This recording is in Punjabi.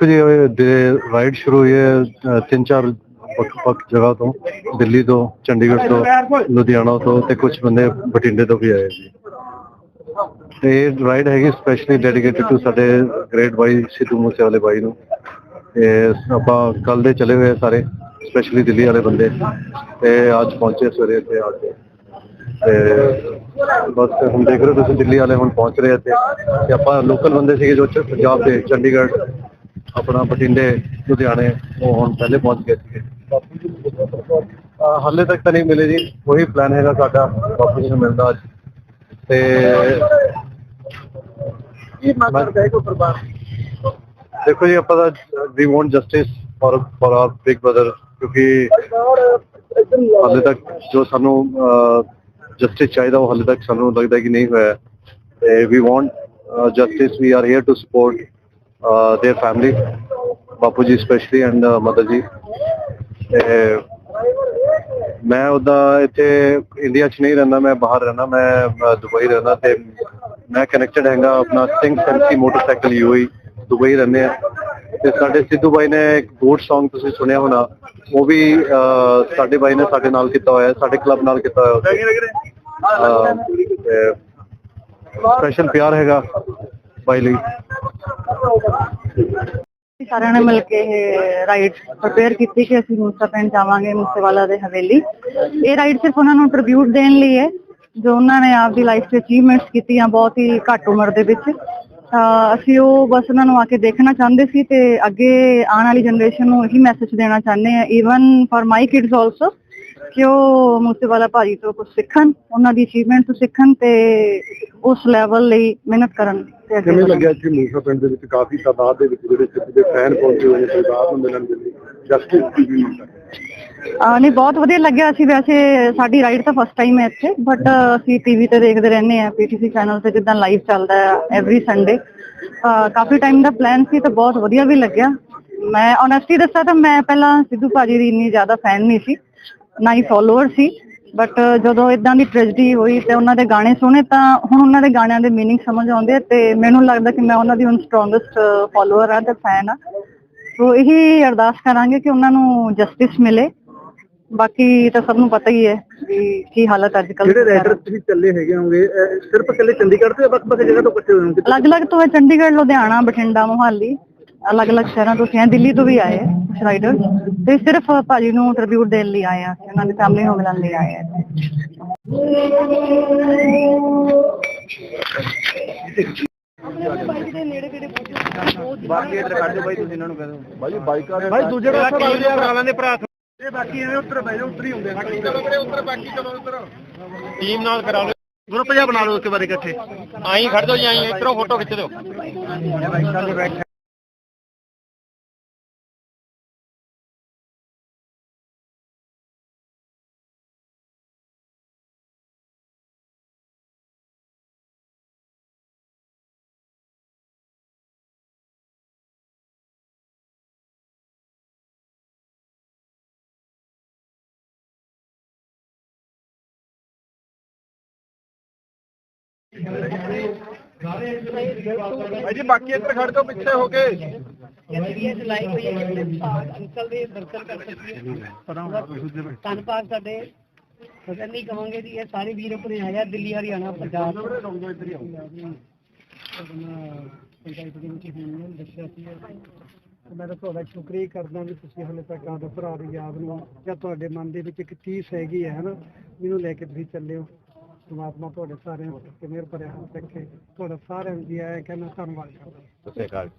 ਦੇਖੋ ਜੀ ਰਾਈਡ ਸ਼ੁਰੂ ਹੋਈ ਹੈ ਤਿੰਨ ਚਾਰ ਵੱਖ-ਵੱਖ ਜਗ੍ਹਾ ਤੋਂ, ਦਿੱਲੀ ਤੋਂ, ਚੰਡੀਗੜ੍ਹ ਤੋਂ, ਲੁਧਿਆਣਾ ਤੋਂ ਤੇ ਕੁਝ ਬੰਦੇ ਬਠਿੰਡੇ ਤੋਂ ਵੀ ਆਏ ਜੀ। ਤੇ ਇਹ ਰਾਈਡ ਹੈਗੀ ਸਪੈਸ਼ਲੀ ਡੈਡੀਕੇਟਡ ਟੂ ਸਾਡੇ ਗ੍ਰੇਟ ਬਾਈ, ਸਿੱਧੂ ਮੂਸੇ ਬਾਈ ਨੂੰ। ਤੇ ਆਪਾਂ ਕੱਲ ਦੇ ਚਲੇ ਹੋਏ ਸਾਰੇ ਸਪੈਸ਼ਲੀ ਦਿੱਲੀ ਵਾਲੇ ਬੰਦੇ। ਤੇ ਅੱਜ ਪਹੁੰਚੇ ਸਵੇਰੇ ਇੱਥੇ ਆ ਕੇ। ਤੇ ਬਸ ਹੁਣ ਦੇਖ ਰਹੇ ਹੋ ਤੁਸੀਂ ਦਿੱਲੀ ਵਾਲੇ ਹੁਣ ਪਹੁੰਚ ਰਹੇ ਇੱਥੇ। ਤੇ ਆਪਾਂ ਲੋਕਲ ਬੰਦੇ ਸੀਗੇ ਜੋ ਪੰਜਾਬ ਦੇ, ਚੰਡੀਗੜ੍ਹ। ਆਪਣਾ ਬਟਿੰਡੇ ਲੁਧਿਆਣੇ ਉਹ ਹੁਣ ਪਹਿਲੇ ਪਹੁੰਚ ਗਏ ਸੀਗੇ। ਬਾਪੂ ਤੱਕ ਤਾਂ ਨਹੀਂ ਮਿਲੇ ਜੀ ਉਹੀ ਪਲਾਨ ਹੈਗਾ ਸਾਡਾ ਬਾਪੂ ਨੂੰ ਮਿਲਦਾ ਅੱਜ। ਤੇ ਦੇਖੋ ਜੀ ਆਪਾਂ ਤਾਂ we want justice for for our big brother ਕਿਉਂਕਿ ਹਾਲੇ ਤੱਕ ਜੋ ਸਾਨੂੰ ਜਸਟਿਸ ਚਾਹੀਦਾ ਉਹ ਹਾਲੇ ਤੱਕ ਸਾਨੂੰ ਲੱਗਦਾ ਕਿ ਨਹੀਂ ਹੋਇਆ। ਤੇ we want justice we are here to support Uh, their family, ਬਾਪੂ ਜੀ ਸਪੈਸ਼ਲੀ ਐਂਡ ਮਦਰ ਜੀ ਤੇ ਮੈਂ ਉਹਦਾ ਇੱਥੇ ਇੰਡੀਆ 'ਚ ਨਹੀਂ ਰਹਿੰਦਾ ਮੈਂ ਬਾਹਰ ਰਹਿੰਦਾ ਮੈਂ ਦੁਬਈ ਰਹਿੰਦਾ ਤੇ ਮੈਂ ਕਨੈਕਟਡ ਹੈਗਾ ਆਪਣਾ Singh Sensi motorcycle UAE Dubai ਰਹਿੰਦੇ ਆ। ਤੇ ਸਾਡੇ ਸਿੱਧੂ ਬਾਈ ਨੇ ਇੱਕ ਗੋਡ Song ਤੁਸੀਂ ਸੁਣਿਆ ਹੋਣਾ ਉਹ ਵੀ ਸਾਡੇ ਬਾਈ ਨੇ ਸਾਡੇ ਨਾਲ ਕੀਤਾ ਹੋਇਆ ਸਾਡੇ ਕਲੱਬ ਨਾਲ ਕੀਤਾ ਹੋਇਆ ਸਪੈਸ਼ਲ ਪਿਆਰ ਹੈਗਾ ਬਾਈ ਲਈ। ਸਾਰਿਆਂ ਨੇ ਮਿਲ ਕੇ ਇਹ ਰਾਈਡ ਪ੍ਰਪੇਅਰ ਕੀਤੀ ਕਿ ਅਸੀਂ ਮੂਸਾ ਪਿੰਡ ਜਾਵਾਂਗੇ, ਮੂਸੇਵਾਲਾ ਦੇ ਹਵੇਲੀ। ਇਹ ਰਾਈਡ ਸਿਰਫ ਉਹਨਾਂ ਨੂੰ ਟ੍ਰਿਬਿਊਟ ਦੇਣ ਲਈ ਹੈ, ਜੋ ਉਹਨਾਂ ਨੇ ਆਪਦੀ ਲਾਈਫ 'ਚ ਅਚੀਵਮੈਂਟਸ ਕੀਤੀਆਂ ਬਹੁਤ ਹੀ ਘੱਟ ਉਮਰ ਦੇ ਵਿੱਚ। ਤਾਂ ਅਸੀਂ ਉਹ ਬਸ ਉਹਨਾਂ ਨੂੰ ਆ ਕੇ ਦੇਖਣਾ ਚਾਹੁੰਦੇ ਸੀ ਤੇ ਅੱਗੇ ਆਉਣ ਵਾਲੀ ਜਨਰੇਸ਼ਨ ਨੂੰ ਇਹੀ ਮੈਸੇਜ ਦੇਣਾ ਚਾਹੁੰਦੇ ਆ even for my kids also ਕਿ ਉਹ ਮੂਸੇਵਾਲਾ ਭਾਜੀ ਤੋਂ ਕੁਝ ਸਿੱਖਣ ਉਹਨਾਂ ਦੀ ਅਚੀਵਮੈਂਟ ਤੋਂ ਸਿੱਖਣ ਤੇ ਉਸ ਲੈਵਲ ਲਈ ਮਿਹਨਤ ਕਰਨ ਤੇ ਅੱਗੇ ਕਿਵੇਂ ਵਧਣ। ਲੱਗਿਆ ਕਿ ਮੂਸਾ ਪਿੰਡ ਦੇ ਵਿੱਚ ਕਾਫੀ ਤਾਦਾਦ ਦੇ ਵਿੱਚ ਜਿਹੜੇ ਸਿੱਧੂ ਦੇ ਫੈਨ ਪਹੁੰਚੇ ਹੋਏ ਨੇ ਸਰਦਾਰ ਨੂੰ ਮਿਲਣ ਦੇ ਲਈ ਜਸਟਿਸ ਟੀਵੀ ਨੂੰ ਆ ਨਹੀਂ ਬਹੁਤ ਵਧੀਆ ਲੱਗਿਆ। ਅਸੀਂ ਵੈਸੇ ਸਾਡੀ ਰਾਈਡ ਤਾਂ ਫਸਟ ਟਾਈਮ ਹੈ ਇੱਥੇ ਬਟ ਅਸੀਂ ਟੀਵੀ ਤੇ ਦੇਖਦੇ ਰਹਿੰਦੇ ਆ ਪੀਟੀਸੀ ਚੈਨਲ ਤੇ ਜਿੱਦਾਂ ਲਾਈਵ ਚੱਲਦਾ ਹੈ ਐਵਰੀ ਸੰਡੇ ਕਾਫੀ ਟਾਈਮ ਦਾ ਪਲਾਨ ਸੀ ਤਾਂ ਬਹੁਤ ਵਧੀਆ ਵੀ ਲੱਗਿਆ। ਮੈਂ ਓਨੈਸਟਲੀ ਦੱਸਾਂ ਤਾਂ ਮੈਂ ਪਹਿਲਾਂ ਸਿੱਧੂ ਭਾਜੀ ਦੀ ਇੰਨੀ ਜ਼ਿਆਦਾ ਫੈਨ ਨਹੀਂ ਸੀ। ਨਾ ਹੀ ਫਾਲੋਅਰ ਸੀ ਬਟ ਜਦੋਂ ਇਦਾਂ ਦੀ ਟ੍ਰੈਜਡੀ ਹੋਈ ਤੇ ਉਹਨਾਂ ਦੇ ਗਾਣੇ ਸੁਣੇ ਤਾਂ ਹੁਣ ਉਹਨਾਂ ਦੇ ਗਾਣਿਆਂ ਦੇ मीनिंग ਸਮਝ ਆਉਂਦੇ ਆ ਤੇ ਮੈਨੂੰ ਲੱਗਦਾ ਕਿ ਮੈਂ ਉਹਨਾਂ ਦੀ ਹੁਣ ਸਟਰੋਂਗੈਸਟ ਫਾਲੋਅਰ ਆ ਤੇ ਫੈਨ ਆ ਸੋ ਇਹੀ ਅਰਦਾਸ ਕਰਾਂਗੇ ਕਿ ਉਹਨਾਂ ਨੂੰ ਜਸਟਿਸ ਮਿਲੇ ਬਾਕੀ ਤਾਂ ਸਭ ਨੂੰ ਪਤਾ ਹੀ ਹੈ ਵੀ ਕੀ ਹਾਲਤ ਅੱਜ ਕੱਲ੍ਹ ਜਿਹੜੇ ਰਾਈਡਰ ਤੁਸੀਂ ਚੱਲੇ ਹੈਗੇ ਹੋਗੇ ਅਹ, ਸਿਰਫ ਇਕੱਲੇ ਚੰਡੀਗੜ੍ਹ ਤੋਂ ਜਾਂ ਵੱਖ-ਵੱਖ ਜਗ੍ਹਾ ਤੋਂ ਇਕੱਠੇ ਹੋਏ ਹੋਗੇ ਅਲੱਗ-ਅਲੱਗ ਤੋਂ ਹੈ ਚੰਡੀਗੜ੍ਹ ਲੁਧਿਆਣਾ ਬਠਿੰਡਾ ਮੋਹਾਲੀ ਅਲੱਗ-ਅਲੱਗ ਸ਼ਹਿਰਾਂ ਤੋਂ ਸੀ ਦਿੱਲੀ ਤੋਂ ਵੀ ਆਏ ਹੈ ਕੁਝ ਰਾਈਡਰ ਤੇ ਸਿਰਫ ਭਾਜੀ ਨੂੰ ਟ੍ਰਿਬਿਊਟ ਦੇਣ ਲਈ ਆਏ ਆ ਉਹਨਾਂ ਦੀ ਫੈਮਿਲੀ ਨੂੰ ਮਿਲਣ ਲਈ ਆਏ ਆ। ਬਾਕੀ ਇੱਧਰ ਖੜ ਜਾਓ ਬਾਈ ਤੁਸੀਂ ਇਹਨਾਂ ਨੂੰ ਕਹਿ ਦਿਓ। ਬਾਈ ਬਾਈਕਾਂ ਦੇ ਬਾਈ ਦੂਜੇ ਪਾਸੇ ਲੱਗ ਜਾ ਕਰਾ ਲੈਂਦੇ ਭਰਾ ਇਹ ਬਾਕੀ ਐਵੇਂ ਉੱਤਰ ਬਹਿ ਜਾਓ ਉੱਤਰ ਹੀ ਹੁੰਦੇ ਸਾਡੇ ਚਲੋ ਵੀਰੇ ਉੱਤਰ ਬਾਕੀ ਚਲੋ ਉੱਤਰ। ਟੀਮ ਨਾਲ ਕਰਾ ਲਓ। ਗਰੁੱਪ ਜਿਹਾ ਬਣਾ ਲਓ ਇੱਕ ਵਾਰ ਇਕੱਠੇ। ਆਈ ਖੜ ਜਾਓ ਜੀ ਆਈ ਇਧਰੋਂ ਫੋਟੋ ਖਿੱਚ ਦਿਓ। ਭਾਈ ਜੀ ਬਾਕੀ ਇੱਧਰ ਖੜ ਜਾਓ ਪਿੱਛੇ ਹੋ ਕੇ। ਅੰਕਲ ਦੇ ਦਰਸ਼ਨ ਕਰ ਸਕੀਏ ਧੰਨਵਾਦ ਸਾਡੇ ਸਜਣੀ ਕਵਾਂਗੇ ਜੀ ਇਹ ਸਾਰੇ ਵੀਰ ਆਪਣੇ ਆਇਆ ਦਿੱਲੀ ਹਰਿਆਣਾ ਪੰਜਾਬ। ਪੰਚਾਇਤ ਦੇ ਵਿੱਚ ਹੋਣਗੇ ਦੱਸਿਆ ਸੀ ਮੈਂ ਤਾਂ ਤੁਹਾਡਾ ਸ਼ੁਕਰੀਆ ਕਰਦਾ ਵੀ ਤੁਸੀਂ ਹਲੇ ਤੱਕ ਆਦੇ ਭਰਾ ਦੀ ਯਾਦ ਨੂੰ ਜਾਂ ਤੁਹਾਡੇ ਮਨ ਦੇ ਵਿੱਚ ਇੱਕ ਚੀਜ਼ ਹੈਗੀ ਹੈ ਹਨਾ? ਜਿਹਨੂੰ ਲੈ ਕੇ ਤੁਸੀਂ ਚੱਲੇ ਹੋ। ਪਰਮਾਤਮਾ ਤੁਹਾਡੇ ਸਾਰਿਆਂ ਤੇ ਮਿਹਰ ਭਰਿਆ ਰੱਖੇ ਤੁਹਾਡਾ ਸਾਰਿਆਂ ਨੂੰ ਜੀ ਆਇਆ ਕਹਿੰਦਾ ਧੰਨਵਾਦ ਕਰਦਾ। ਸਤਿ ਸ਼੍ਰੀ ਅਕਾਲ।